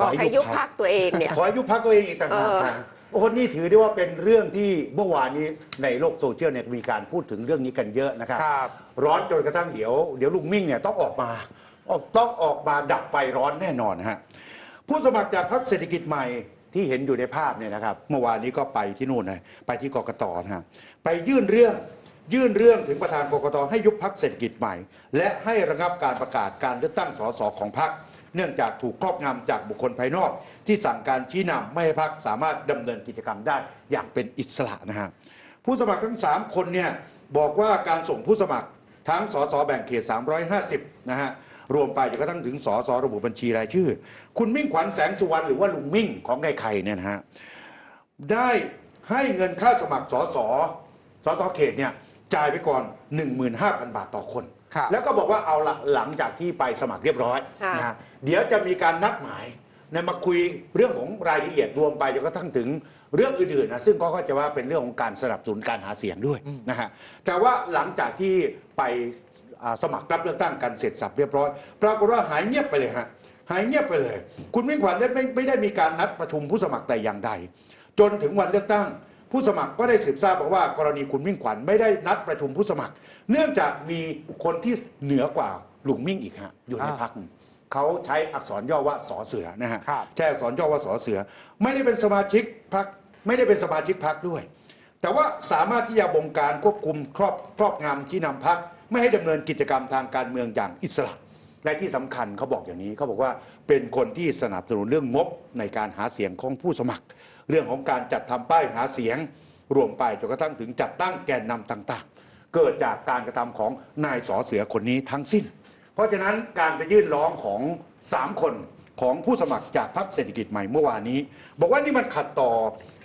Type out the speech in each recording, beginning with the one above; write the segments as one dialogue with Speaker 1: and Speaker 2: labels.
Speaker 1: ขอให้ยุบพักตัวเองเนี่ย
Speaker 2: ขอให้ยุบพักตัวเองอีกต่างหาก
Speaker 1: เออ
Speaker 2: นะโอ้โหนี่ถือได้ว่าเป็นเรื่องที่เมื่อวานนี้ในโลกโซเชียลเนี่ยมีการพูดถึงเรื่องนี้กันเยอะนะครับ
Speaker 3: ครับ
Speaker 2: ร้อนจนกระทั่งเดี๋ยวเดี๋ยวลุงมิ่งเนี่ยต้องออกมาออกต้องออกมาดับไฟร้อนแน่นอนนะฮะผู้สมัครจากพรรคเศรษฐกิจใหม่ที่เห็นอยู่ในภาพเนี่ยนะครับ เมื่อวานนี้ก็ไปที่นู่นนะไปที่กกตนะฮะไปยื่นเรื่องยื่นเรื่องถึงประธานกกตให้ยุบพักเศรษฐกิจใหม่ และให้ระงับการประกาศการเลือกตั้งสสของพรรค เนื่องจากถูกครอบงำจากบุคคลภายนอก ที่สั่งการชี้นำไม่ให้พรรคสามารถดำเนินกิจกรรมได้อย่างเป็นอิสระนะฮะผู้สมัครทั้ง 3 คนเนี่ยบอกว่าการส่งผู้สมัครทั้งสสแบ่งเขต 350 นะฮะรวมไปจนกระทั่งถึงสสระบุบัญชีรายชื่อ คุณมิ่งขวัญแสงสุวรรณหรือว่าลุงมิ่งของไก่ไข่เนี่ยนะฮะได้ให้เงินค่าสมัครสสสสเขตเนี่ยจ่ายไปก่อน 15,000 บาทต่อคน
Speaker 3: ครับ
Speaker 2: แล้วก็บอกว่าเอาละหลังจากที่ไปสมัครเรียบร้อย
Speaker 1: ค่ะ
Speaker 2: นะฮะเดี๋ยวจะมีการนัดหมายนะมาคุยเรื่องของรายละเอียดรวมไปจนกระทั่งถึงเรื่องอื่นๆนะซึ่งก็เข้าใจว่าเป็นเรื่องของการสนับสนุนการหาเสียงด้วยนะฮะแต่ว่าหลังจากที่ไปอ่าสมัครรับเลือกตั้งกันเสร็จสับเรียบร้อย ปรากฏว่าหายเงียบไปเลยฮะหายเงียบไปเลย คุณมิ่งขวัญได้ไม่ไม่ได้มีการนัดประชุมผู้สมัครแต่อย่างใด จนถึงวันเลือกตั้ง ผู้สมัครก็ได้สืบทราบบอกว่ากรณีคุณมิ่งขวัญไม่ได้นัดประชุมผู้สมัคร เนื่องจากมีคนที่เหนือกว่าลุงมิ่งอีกฮะอยู่ใน
Speaker 3: อ่า
Speaker 2: พักเขาใช้อักษรย่อว่าสอเสือนะฮะ
Speaker 3: ครับ
Speaker 2: ใช้อักษรย่อว่าสอเสือ ไม่ได้เป็นสมาชิกพักไม่ได้เป็นสมาชิกพักด้วย แต่ว่าสามารถที่จะบงการควบคุมครอบครอบงำที่นำพักไม่ให้ดำเนินกิจกรรมทางการเมืองอย่างอิสระ และที่สำคัญเขาบอกอย่างนี้เขาบอกว่าเป็นคนที่สนับสนุนเรื่องงบในการหาเสียงของผู้สมัคร เรื่องของการจัดทำป้ายหาเสียง รวมไปจนกระทั่งถึงจัดตั้งแกนนำต่างๆ เกิดจากการกระทำของนายสอเสือคนนี้ทั้งสิ้น เพราะฉะนั้นการไปยื่นร้องของ 3 คนของผู้สมัครจากพรรคเศรษฐกิจใหม่เมื่อวานนี้ บอกว่านี่มันขัดต่อ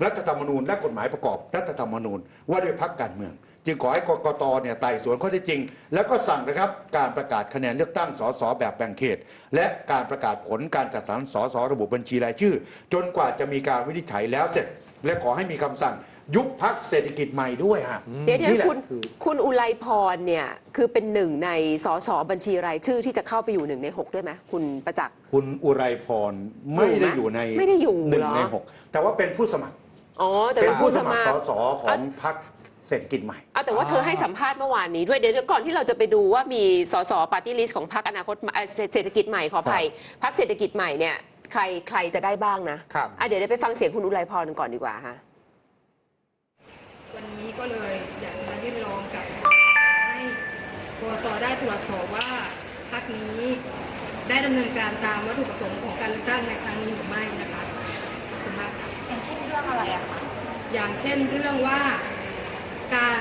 Speaker 2: รัฐธรรมนูญและกฎหมายประกอบรัฐธรรมนูญว่าด้วยพรรคการเมือง จึงขอให้กกตเนี่ยไต่สวนข้อเท็จจริง แล้วก็สั่งนะครับการประกาศคะแนนเลือกตั้งสสแบบแบ่งเขต และการประกาศผลการจัดสรรสสระบุบัญชีรายชื่อ จนกว่าจะมีการวินิจฉัยแล้วเสร็จ และขอให้มีคำสั่งยุบพักเศรษฐกิจใหม่ด้วยฮะ
Speaker 1: เดี๋ยวเดี๋ยว
Speaker 2: นี่แหละ
Speaker 1: คุณ
Speaker 2: คือ
Speaker 1: คุณอุไรพรเนี่ยคือเป็นหนึ่งในสสบัญชีรายชื่อที่จะเข้าไปอยู่หนึ่งในหกด้วยไหมคุณประจักษ์
Speaker 2: คุณอุไรพรไม่ได้อยู่ใน
Speaker 1: ไม่ได้อยู่
Speaker 2: หนึ่ง
Speaker 1: เหรอ
Speaker 2: ในหกแต่ว่าเป็นผู้สมัคร
Speaker 1: อ๋อแต่
Speaker 2: เป็น
Speaker 1: ว่า
Speaker 2: ผู้
Speaker 1: ผู้
Speaker 2: ส
Speaker 1: ส
Speaker 2: มัค
Speaker 1: มั
Speaker 2: ร
Speaker 1: คร
Speaker 2: สสของพรรค เศรษฐกิจใหม่
Speaker 1: เอาแต่ว่าเธอให้สัมภาษณ์เมื่อวานนี้ด้วยเดี๋ยวเดี๋ยวก่อนที่เราจะไปดูว่ามีสสปาร์ตี้ลิสต์ของพรรคอนาคตใหม่เอ่อเศรษฐกิจใหม่ขออภัยพรรคเศรษฐกิจใหม่เนี่ยใครใครจะได้บ้างนะครับ อะเดี๋ยวได้ไปฟังเสียงคุณอุไรพรก่อนดีกว่าค่ะ
Speaker 4: วันนี้ก็เลยอยากมายื่นร้องกับให้กรตได้ตรวจสอบว่าพรรคนี้ได้ดำเนินการตามวัตถุประสงค์ของการเลือกตั้งในครั้งนี้หรือไม่นะคะขอบคุณมากค่ะ
Speaker 5: อย่างเช่นเรื่องอะไรอะคะ
Speaker 4: อย่างเช่นเรื่องว่า การ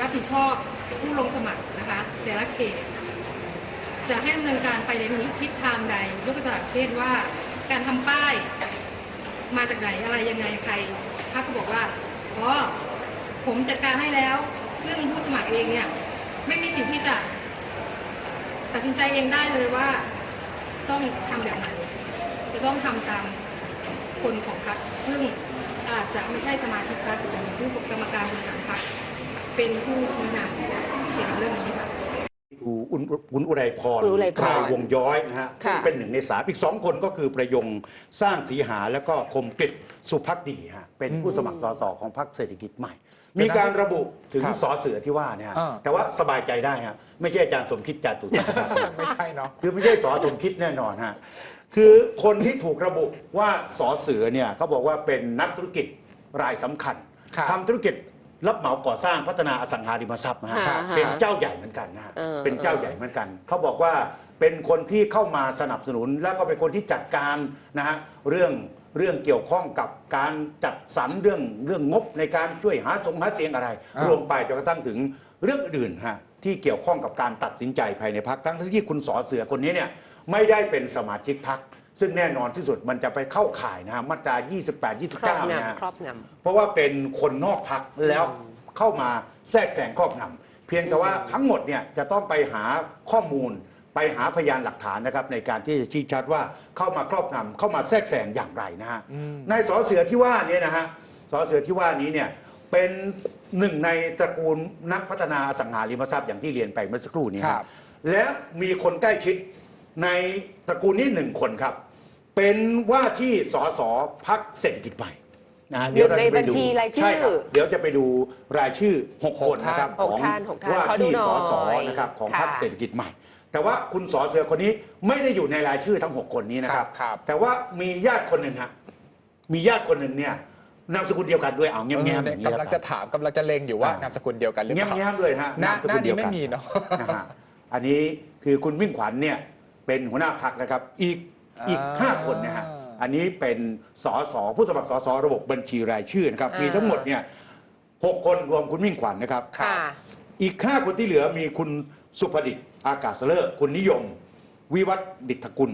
Speaker 4: รับผิดชอบผู้ลงสมัครนะคะแต่ละเขตจะให้ดำเนินการไปในทิศทางใดยกตัวอย่างเช่นว่า การทำป้ายมาจากไหนอะไรยังไงใครถ้าก็บอกว่าอ๋อผมจัดการให้แล้ว ซึ่งผู้สมัครเองเนี่ยไม่มีสิทธิ์ที่จะ ตัดสินใจเองได้เลยว่าต้องทำแบบไหนจะต้องทำตามคนของพรรคซึ่ง จจะไม่ใช่สมาชิกพรรคหรือผู้กรรมการบริหารพรรคเป็นผู้ชี้นำเกี่ยวกับเรื่องนี้ค่ะ
Speaker 2: ดูคุณคุณอุไรพร
Speaker 1: คุณอุไรพร
Speaker 2: คายวงย้อยนะฮะซึ่ง
Speaker 1: ค่ะ
Speaker 2: เป็นหนึ่งในสามอีกสองคนก็คือประยงสร้างสีหาแล้วก็คมกริตสุภักดีฮะเป็นผู้สมัครสสของพรรคเศรษฐกิจใหม่ มีการระบุถึง
Speaker 3: ครับ
Speaker 2: สอเสือที่ว่าเนี่ยฮะ
Speaker 3: อ่า
Speaker 2: แต่ว่าสบายใจได้ฮะไม่ใช่อาจารย์สมคิดจาตุจักรพันธ์
Speaker 3: ไม่ใช่เนาะ
Speaker 2: คือไม่ใช่สอสมคิดแน่นอนฮะ คือคนที่ถูกระบุว่าสอเสือเนี่ยเขาบอกว่าเป็นนักธุรกิจรายสำคัญ
Speaker 3: ครับ
Speaker 2: ทำธุรกิจรับเหมาก่อสร้างพัฒนาอสังหาริมทรัพย์นะฮะ
Speaker 1: ค่ะ
Speaker 2: เป็นเจ้าใหญ่เหมือนกันนะฮะ
Speaker 1: เออ
Speaker 2: เป็นเจ้าใหญ่เหมือนกัน เขาบอกว่าเป็นคนที่เข้ามาสนับสนุน แล้วก็เป็นคนที่จัดการนะฮะเรื่องเรื่องเกี่ยวข้องกับการจัดสรรเรื่องเรื่องงบในการช่วยหาสงหาเสียงอะไร
Speaker 3: อ่ารร
Speaker 2: วมไปจนกระทั่งถึงเรื่องอื่นๆฮะที่เกี่ยวข้องกับการตัดสินใจภายในพักทั้งที่คุณสอเสือคนนี้เนี่ย ไม่ได้เป็นสมาชิกพักซึ่งแน่นอนที่สุดมันจะไปเข้าข่ายนะฮะมาตรา 28
Speaker 1: ครอบ
Speaker 2: 29นะฮะ
Speaker 1: งำครอบง
Speaker 2: เพราะว่าเป็นคนนอกพักแล้วเข้ามาแทรกแซงครอบงำเพียงแต่ว่าทั้งหมดเนี่ยจะต้องไปหาข้อมูล ไปหาพยานหลักฐานนะครับในการที่จะชี้ชัดว่าเข้ามาครอบงำเข้ามาแทรกแซงอย่างไรนะฮะ
Speaker 3: อืม
Speaker 2: นายสอเสือที่ว่านี้นะฮะสอเสือที่ว่านี้เนี่ยเป็นหนึ่งในตระกูลนักพัฒนาอสังหาริมทรัพย์อย่างที่เรียนไปเมื่อสักครู่นี้
Speaker 3: ครับ
Speaker 2: และมีคนใกล้ชิด ในตระกูลนี้หนึ่งคนครับ เป็นว่าที่สสพักเศรษฐกิจใหม่นะฮะ
Speaker 1: หนึ่งใน
Speaker 2: เดี๋วเาจะไป
Speaker 1: บัญชีรายชื่อ
Speaker 2: ใช่ครับเดี๋ยวจะไปดูรายชื่อ6คนนะครับ
Speaker 1: หกท่านหกท่าน
Speaker 2: ว่า
Speaker 1: ขอดู
Speaker 2: ที่
Speaker 1: หน่อย
Speaker 2: สสนะครับของพรรค
Speaker 1: ค่ะ
Speaker 2: เศรษฐกิจใหม่ แต่ว่าคุณสอเสือคนนี้ไม่ได้อยู่ในรายชื่อทั้ง6คนนี้นะครับ
Speaker 3: ครับ
Speaker 2: แต่ว่ามีญาติคนหนึ่งครับมีญาติคนหนึ่งเนี่ยนามสกุลเดียวกันด้วยเอาเงี้ยบๆอย่างนี้
Speaker 3: กำลังจะถามกำลังจะเลงอยู่ว่า
Speaker 2: อ่านา
Speaker 3: มสกุลเดียวกันหรือ
Speaker 2: เงี้
Speaker 3: เป
Speaker 2: ย
Speaker 3: ล่า
Speaker 2: บๆด้วยฮะ
Speaker 3: หน้าา
Speaker 2: มสกุลเดียวกั
Speaker 3: หน้านี้ไม่มีเนอะ
Speaker 2: นะฮะอันนี้คือคุณวิ่งขวัญเนี่ย เป็นหัวหน้าพักนะครับ อีกอีก
Speaker 3: อ่า
Speaker 2: ห้าคนนะฮะอันนี้เป็นสสผู้สมัครสสระบบบัญชีรายชื่อนะครับ
Speaker 1: อ่ามี
Speaker 2: มีทั้งหมดเนี่ยหกคนรวมคุณวิ่งขวัญนะครับ
Speaker 1: ค่ะ
Speaker 2: อีกห้าคนที่เหลือมีคุณสุภดิษฐ์อากาศเลิศคุณนิยม วิวัฒน์ดิษฐกุล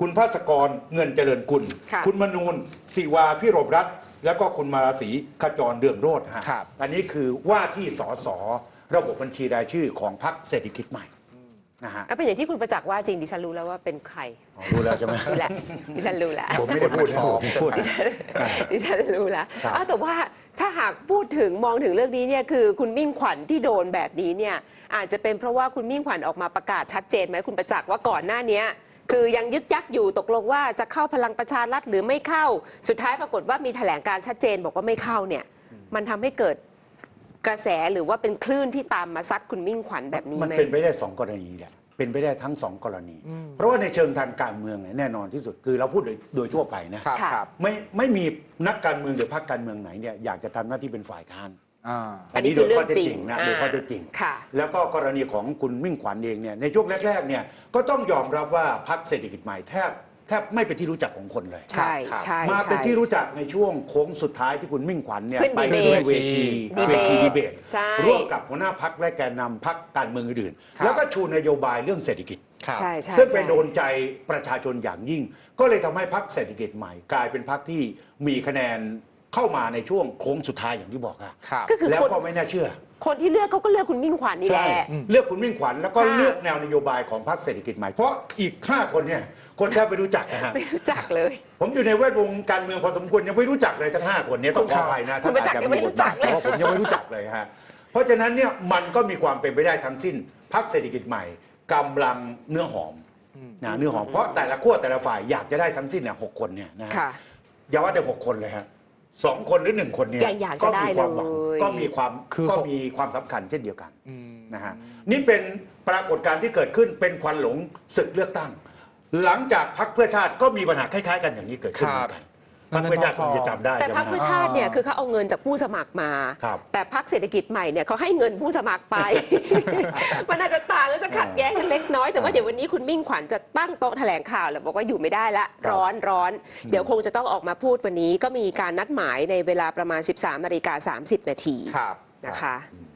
Speaker 2: คุณภาสกรเงินเจริญกุล
Speaker 1: ค่ะ
Speaker 2: ณมนูนศิวาพิรมรัตน์แล้วก็คุณมาราศีขจรเดืองโรธฮะ
Speaker 3: ครับ
Speaker 2: อันนี้คือว่าที่สสระบบบัญชีรายชื่อของพรรคเศรษฐกิจใหม่ นะฮะ
Speaker 1: อะเป็นอย่างที่คุณประจักษ์ว่าจริงดิฉันรู้แล้วว่าเป็นใคร
Speaker 2: อ๋อรู้แล้วใช่ไหม
Speaker 1: รู้แล้วดิฉันรู้แล้ว
Speaker 2: ผมไม่ได้พูดนะผมพูด
Speaker 1: ดิฉันดิฉันรู้แล้ว
Speaker 2: ครับ
Speaker 1: อ้าวแต่ว่าถ้าหากพูดถึงมองถึงเรื่องนี้เนี่ยคือคุณมิ่งขวัญที่โดนแบบนี้เนี่ยอาจจะเป็นเพราะว่าคุณมิ่งขวัญออกมาประกาศชัดเจนไหมคุณประจักษ์ว่าก่อนหน้าเนี้ยคือยังยึกยักอยู่ตกลงว่าจะเข้าพลังประชารัฐหรือไม่เข้า สุดท้ายปรากฏว่ามีแถลงการชัดเจนบอกว่าไม่เข้าเนี่ยมันทำให้เกิด กระแสหรือว่าเป็นคลื่นที่ตามมาซัดคุณมิ่งขวัญแบบนี้
Speaker 2: มัน
Speaker 1: ไหม
Speaker 2: เป็นไปได้สองกรณีแหละเป็นไปได้ทั้งสองกรณีเพราะว่าในเชิงทางการเมืองเนี่ยแน่นอนที่สุดคือเราพูดโดยโดยทั่วไปนะ
Speaker 3: ครับ
Speaker 1: ค่ะ
Speaker 3: ครับ
Speaker 2: ไม่ไม่มีนักการเมืองหรือพรรคการเมืองไหนเนี่ยอยากจะทำหน้าที่เป็นฝ่ายค้าน
Speaker 3: อ่า
Speaker 1: อันนี้คือเรื่องจริง
Speaker 2: นะโดยข้อเท็จจริง
Speaker 1: ค่ะ
Speaker 2: แล้วก็กรณีของคุณมิ่งขวัญเองเนี่ยในช่วงแรกๆเนี่ยก็ต้องยอมรับว่าพรรคเศรษฐกิจใหม่แทบ แทบไม่เป็นที่รู้จักของคนเลย
Speaker 1: ใช่
Speaker 3: ครับ
Speaker 1: ใช่
Speaker 2: มาเป็น
Speaker 1: ใช่
Speaker 2: ที่รู้จักในช่วงโค้งสุดท้ายที่คุณมิ่งขวัญเนี่ย
Speaker 1: ขึ้น
Speaker 2: ไป
Speaker 1: ดีเบต
Speaker 2: ขึ้นเวที
Speaker 1: ดีเบต
Speaker 2: วทีดีเบต
Speaker 1: ใช่
Speaker 2: ร่วมกับหัวหน้าพักและแกนนำพักการเมืองอื่น
Speaker 3: ครับ
Speaker 2: ๆแล้วก็ชูนโยบายเรื่องเศรษฐกิจ
Speaker 3: ครับ
Speaker 1: ใช่ใช่
Speaker 2: ซึ่งไป
Speaker 1: ใช่
Speaker 2: โดนใจประชาชนอย่างยิ่ง ก็เลยทำให้พรรคเศรษฐกิจใหม่ กลายเป็นพรรคที่มีคะแนนเข้ามาในช่วงโค้งสุดท้ายอย่างที่บอกอะ
Speaker 3: ครับ
Speaker 1: ก็คือ
Speaker 2: แล้ว
Speaker 1: คน
Speaker 2: ก็ไม่น่าเชื่อ
Speaker 1: คนที่เลือกเขาก็เลือกคุณมิ่งขวัญนี่แห
Speaker 2: ใช่
Speaker 1: ละ
Speaker 2: เลือกคุณมิ่งขวัญแล้วก็
Speaker 1: ค่ะ
Speaker 2: เลือกแนวนโยบายของพรรคเศรษฐกิจใหม่ เพราะอีก 5 คนเนี่ย คนแทบไม่รู้จักนะฮะ
Speaker 1: ไม่รู้จักเลย
Speaker 2: ผมอยู่ในแวดวงการเมืองพอสมควรยังไม่รู้จักเลยทั้ง 5 คนเนี้ต้องขออภัยนะ
Speaker 1: คุณประจักษ์
Speaker 2: ท่าน
Speaker 1: ยังไม่รู้จักเลย
Speaker 2: เพราะว่าผมยังไม่รู้จักเลยฮะเพราะฉะนั้นเนี่ยมันก็มีความเป็นไปได้ทั้งสิ้นพรรคเศรษฐกิจใหม่กำลังเนื้อหอมนะเนื้อหอมเพราะแต่ละขั้วแต่ละฝ่ายอยากจะได้ทั้งสิ้นเนี่ยหกคนเนี่ยนะฮะ
Speaker 1: ค่ะ
Speaker 2: อย่าว่าแต่หกคนเลยฮะสองคนหรือหนึ่งคนเนี่ย
Speaker 1: ยังอยากจะได้
Speaker 2: มีความหวัง
Speaker 1: เลย
Speaker 2: ก็มีความ
Speaker 3: คือ
Speaker 2: ก็
Speaker 3: หก
Speaker 2: มีความสำคัญเช่นเดียวกัน
Speaker 3: อืม
Speaker 2: นะฮะนี่เป็นปรากฏการณ์ที่เกิดขึ้นเป็นควันหลงศึกเลือกตั้ง หลังจากพรรคเพื่อชาติก็มีปัญหาคล้ายๆ กันอย่างนี้เกิดขึ้นเหมือนกันพรรคเพื่อชาติคงจะจำได้
Speaker 1: แต่
Speaker 2: ใช่ไห
Speaker 1: พร
Speaker 2: ม
Speaker 1: รคเพื่อ
Speaker 2: ฮะ
Speaker 1: ชาติเนี่ยคือเขาเอาเงินจากผู้สมัครมา
Speaker 2: ครับ
Speaker 1: แต่พรรคเศรษฐกิจใหม่เนี่ยเขาให้เงินผู้สมัครไป มันอาจจะต่างแล้วจะขัดแย้งกันเล็กน้อย แต่ว่าเดี๋ยววันนี้คุณมิ่งขวัญจะตั้งโต๊ะแถลงข่าวแล้วบอกว่าอยู่ไม่ได้ละร้อนร้อนเดี๋ยวคงจะต้องออกมาพูดวันนี้ก็มีการนัดหมายในเวลาประมาณ 13นาฬิกา30 นาที
Speaker 3: ครับ
Speaker 1: นะคะ
Speaker 2: อืม